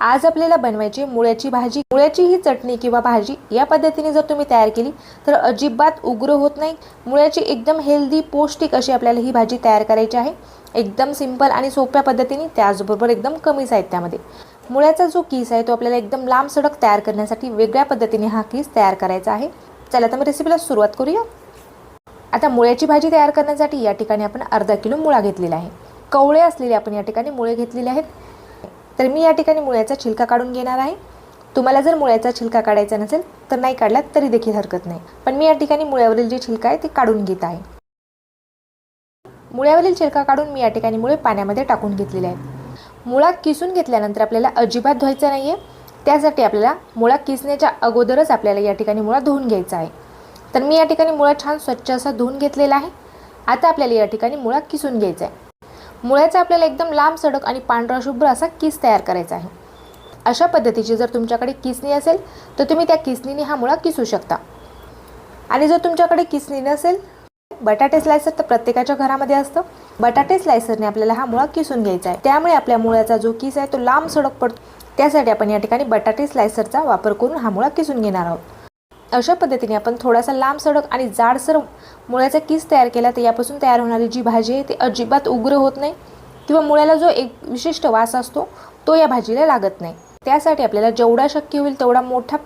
आज आपल्याला बनवायची मुळ्याची भाजी. मुळ्याची ही चटणी किंवा भाजी या पद्धतीने जर तुम्ही तयार केली तर अजिबात उग्र होत नाही. मुळ्याची एकदम हेल्दी पौष्टिक अशी आपल्याला ही भाजी तयार करायची आहे. एकदम सिंपल आणि सोप्या पद्धतीने त्याचबरोबर एकदम कमी साहित्यामध्ये. मुळ्याचा जो किस आहे तो आपल्याला एकदम लांब सडक तयार करण्यासाठी वेगळ्या पद्धतीने हा किस तयार करायचा आहे. चला तर मग रेसिपीला सुरुवात करूया. आता मुळ्याची भाजी तयार करण्यासाठी या ठिकाणी आपण अर्धा किलो मुळा घेतलेला आहे. कवळे असलेले आपण या ठिकाणी मुळे घेतलेले आहेत. तर मी या ठिकाणी मुळ्याचा छिलका काढून घेणार आहे. तुम्हाला जर मुळ्याचा छिलका काढायचा नसेल तर नाही काढला तरी देखील हरकत नाही. पण मी या ठिकाणी मुळ्यावरील जे छिलका आहे ते काढून घेत आहे. मुळ्यावरील छिलका काढून मी या ठिकाणी मुळे पाण्यामध्ये टाकून घेतलेले आहेत. मुळा किसून घेतल्यानंतर आपल्याला अजिबात धुवायचा नाही आहे त्यासाठी आपल्याला मुळा किसण्याच्या अगोदरच आपल्याला या ठिकाणी मुळा धुवून घ्यायचा आहे. तर मी या ठिकाणी मुळा छान स्वच्छ असा धुवून घेतलेला आहे. आता आपल्याला या ठिकाणी मुळा किसून घ्यायचा आहे. मुळ्याचा आपल्याला एकदम लांब सडक आणि पांढरा शुभ्र असा किस तयार करायचा आहे? अशा पद्धतीची जर तुमच्याकडे किसणी असेल तर तुम्ही त्या किसणीने हा मुळा किसू शकता. आणि जर तुमच्याकडे किसणी नसेल बटाटे स्लायसर तर प्रत्येकाच्या घरामध्ये असतं. बटाटे स्लायसरने आपल्याला हा मुळा किसून घ्यायचा आहे. त्यामुळे आपल्या मुळ्याचा जो किस आहे तो लांब सडक पडतो. त्यासाठी आपण या ठिकाणी बटाटे स्लायसरचा वापर करून हा मुळा किसून घेणार आहोत. अशा पद्धतीने आपण थोडासा लांब सडक आणि जाडसर मुळ्याचा किस तयार केला तर यापासून तयार होणारी जी भाजी आहे ती अजिबात उग्र होत नाही किंवा मुळ्याला जो एक विशिष्ट वास असतो तो या भाजीला लागत नाही. त्यासाठी आपल्याला जेवढा शक्य होईल तेवढा मोठा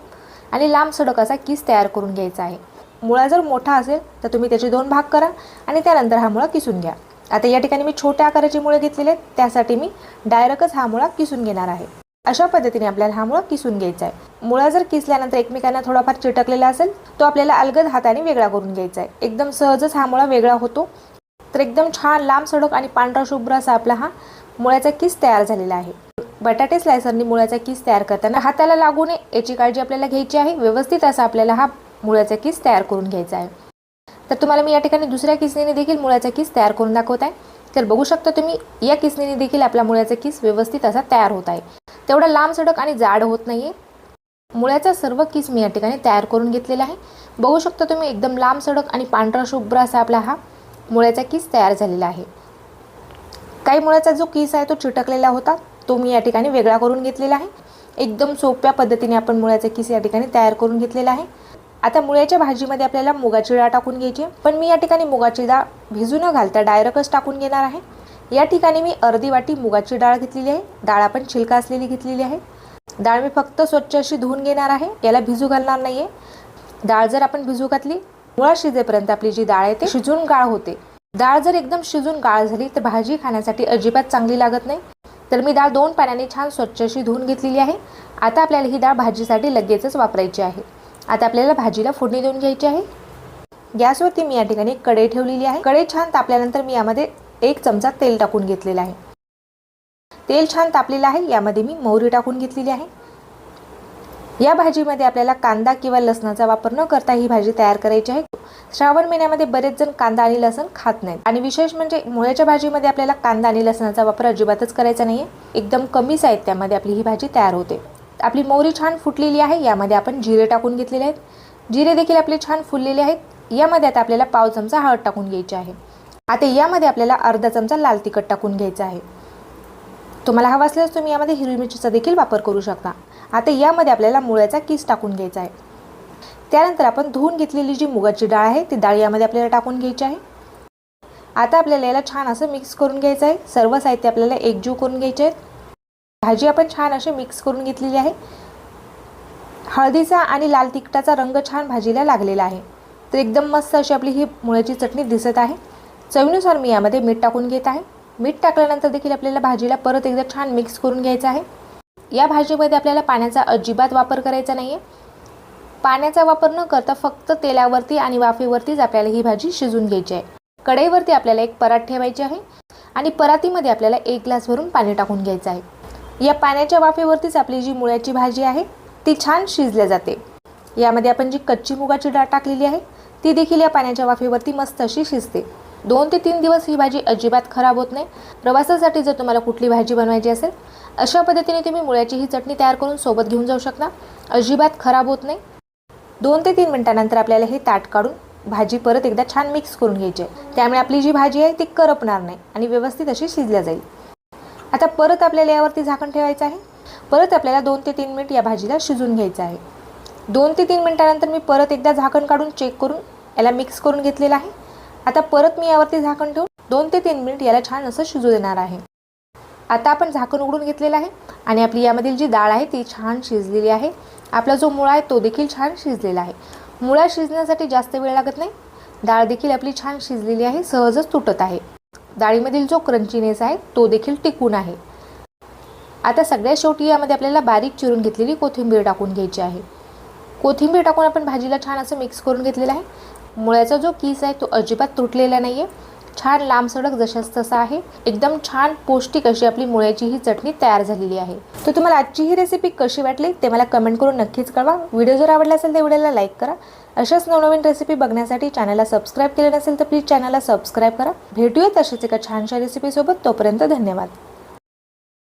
आणि लांब सडक असा किस तयार करून घ्यायचा आहे. मुळा जर मोठा असेल तर तुम्ही त्याचे दोन भाग करा आणि त्यानंतर हा मुळा किसून घ्या. आता या ठिकाणी मी छोट्या आकाराची मुळे घेतलेले आहेत त्यासाठी मी डायरेक्टच हा मुळा किसून घेणार आहे. अशा पद्धतीने आपल्याला हा मुळा किसून घ्यायचा आहे. मुळा जर किसल्यानंतर एकमेकांना थोडाफार चिटकलेला असेल तो आपल्याला अलगद हाताने वेगळा करून घ्यायचा आहे. एकदम सहजच हा मुळा वेगळा होतो. तर एकदम छान लांब सडक आणि पांढरा शुभ्र असा आपला हा मुळ्याचा किस तयार झालेला आहे. बटाटे स्लायसरनी मुळ्याचा किस तयार करताना हाताला लागू नये याची काळजी आपल्याला घ्यायची आहे. व्यवस्थित असा आपल्याला हा मुळ्याचा किस तयार करून घ्यायचा आहे. तर तुम्हाला मी या ठिकाणी दुसऱ्या किसनीने देखील मुळ्याचा किस तयार करून दाखवत आहे. तर बघू शकता तुम्ही या किसनीने देखील आपला मुळ्याचा किस व्यवस्थित असा तयार होत आहे. तेवढा लांब सडक आणि जाड होत नाही आहे मुळ्याचा सर्व किस मी या ठिकाणी तयार करून घेतलेला आहे. बघू शकता तुम्ही एकदम लांब सडक आणि पांढरा शुभ्र असा आपला हा मुळ्याचा किस तयार झालेला आहे. काही मुळ्याचा जो किस आहे तो चिटकलेला होता तो मी या ठिकाणी वेगळा करून घेतलेला आहे. एकदम सोप्या पद्धतीने आपण मुळ्याचा किस या ठिकाणी तयार करून घेतलेला आहे. आता मुळ्याच्या भाजीमध्ये आपल्याला मुगाची डाळ टाकून घ्यायची पण मी या ठिकाणी मुगाची डाळ भिजू न घालता डायरेक्टच टाकून घेणार आहे. या ठिकाणी मी अर्धी वाटी मुगाची डाळ घेतलेली आहे. डाळ आपण छिलका असलेली घेतलेली आहे. डाळ मी फक्त स्वच्छ अशी धुवून घेणार आहे. याला भिजू घालणार नाही आहे डाळ जर आपण भिजू घातली मुळा शिजेपर्यंत आपली जी डाळ आहे ती शिजून गाळ होते. डाळ जर एकदम शिजून गाळ झाली तर भाजी खाण्यासाठी अजिबात चांगली लागत नाही. तर मी डाळ दोन पाण्याने छान स्वच्छ अशी धुवून घेतलेली आहे. आता आपल्याला ही डाळ भाजीसाठी लगेचच वापरायची आहे. आता आपल्याला भाजीला फोडणी देऊन घ्यायची आहे. गॅसवरती मी या ठिकाणी कढई ठेवलेली आहे. कढई छान तापल्यानंतर मी यामध्ये एक चमचा तेल टाकून घेतलेलं आहे. तेल छान तापलेलं आहे यामध्ये मी मोहरी टाकून घेतलेली आहे. या भाजीमध्ये आपल्याला कांदा किंवा लसणाचा वापर न करता ही भाजी तयार करायची आहे. श्रावण महिन्यामध्ये बरेच जण कांदा आणि लसण खात नाहीत. आणि विशेष म्हणजे मुळ्याच्या भाजीमध्ये आपल्याला कांदा आणि लसणाचा वापर अजिबातच करायचा नाही एकदम कमी साहित्यामध्ये आपली ही भाजी तयार होते. आपली मोहरी छान फुटलेली आहे यामध्ये आपण जिरे टाकून घेतलेले आहेत. जिरे देखील आपले छान फुललेले आहेत. यामध्ये आता आपल्याला पाव चमचा हळद टाकून घ्यायची आहे. आता यामध्ये आपल्याला अर्धा चमचा लाल तिखट टाकून घ्यायचं आहे. तुम्हाला हवा असल्यास तुम्ही यामध्ये हिरवी मिरचीचा देखील वापर करू शकता. आता यामध्ये आपल्याला मुळ्याचा किस टाकून घ्यायचा आहे. त्यानंतर आपण धुवून घेतलेली जी मुगाची डाळ आहे ती डाळ यामध्ये आपल्याला टाकून घ्यायची आहे. आता आपल्याला याला छान असं मिक्स करून घ्यायचं आहे. सर्व साहित्य आपल्याला एकजीव करून घ्यायचे आहेत. भाजी आपण छान अशी मिक्स करून घेतलेली आहे. हळदीचा आणि लाल तिखटाचा रंग छान भाजीला लागलेला आहे. तर एकदम मस्त अशी आपली ही मुळ्याची चटणी दिसत आहे. चवीनुसार मी यामध्ये मीठ टाकून घेत आहे. मीठ टाकल्यानंतर देखील आपल्याला भाजीला परत एकदा छान मिक्स करून घ्यायचं आहे. या भाजीमध्ये आपल्याला पाण्याचा अजिबात वापर करायचा नाही आहे पाण्याचा वापर न करता फक्त तेलावरती आणि वाफेवरतीच आपल्याला ही भाजी शिजून घ्यायची आहे. कढईवरती आपल्याला एक परात ठेवायची आहे आणि परातीमध्ये आपल्याला एक ग्लास भरून पाणी टाकून घ्यायचं आहे. या पाण्याच्या वाफेवरतीच आपली जी मुळ्याची भाजी आहे ती छान शिजल्या जाते. यामध्ये आपण जी कच्ची मुगाची डाळ टाकलेली आहे ती देखील या पाण्याच्या वाफेवरती मस्त अशी शिजते. दोन ते तीन दिवस ही भाजी अजिबात खराब होत नाही. प्रवासासाठी जर तुम्हाला कुठली भाजी बनवायची असेल अशा पद्धतीने तुम्ही मुळ्याची ही चटणी तयार करून सोबत घेऊन जाऊ शकता. अजिबात खराब होत नाही. दोन ते तीन मिनिटानंतर आपल्याला हे ताट काढून भाजी परत एकदा छान मिक्स करून घ्यायची आहे. त्यामुळे आपली जी भाजी आहे ती करपणार नाही आणि व्यवस्थित अशी शिजल्या जाईल. आता परत आपल्याला यावरती झाकण ठेवायचं आहे. परत आपल्याला दोन ते तीन मिनिट या भाजीला शिजून घ्यायचं आहे. दोन ते तीन मिनिटानंतर मी परत एकदा झाकण काढून चेक करून याला मिक्स करून घेतलेलं आहे. आता परत मी यावरती झाकण ठेवून दोन ते तीन मिनिट याला छान असं शिजू देणार आहे. आता आपण झाकण उघडून घेतलेलं आहे आणि आपली यामधील जी डाळ आहे ती छान शिजलेली आहे. आपला जो मुळा आहे तो देखील छान शिजलेला आहे. मुळा शिजण्यासाठी जास्त वेळ लागत नाही. डाळ देखील आपली छान शिजलेली आहे सहजच तुटत आहे. डाळीमधील जो क्रंचीनेस आहे तो देखील टिकून आहे. आता सगळ्यात शेवटी यामध्ये आपल्याला बारीक चिरून घेतलेली कोथिंबीर टाकून घ्यायची आहे. कोथिंबीर टाकून आपण भाजीला छान असं मिक्स करून घेतलेलं आहे. मुळ्याचा जो कीस आहे तो अजिबात तुटलेला नाही आहे छान लांब सडक जशाच तसा आहे. एकदम छान पौष्टिक अशी आपली मुळ्याची ही चटणी तयार झालेली आहे. तर तुम्हाला आजची ही रेसिपी कशी वाटली ते मला कमेंट करून नक्कीच कळवा. व्हिडिओ जर आवडला असेल तर व्हिडिओला लाईक करा. अशाच नवनवीन रेसिपी बघण्यासाठी चॅनलला सबस्क्राईब केलं नसेल तर प्लीज चॅनलला सबस्क्राईब करा. भेटूया तशाच एका छानशा रेसिपीसोबत तोपर्यंत धन्यवाद.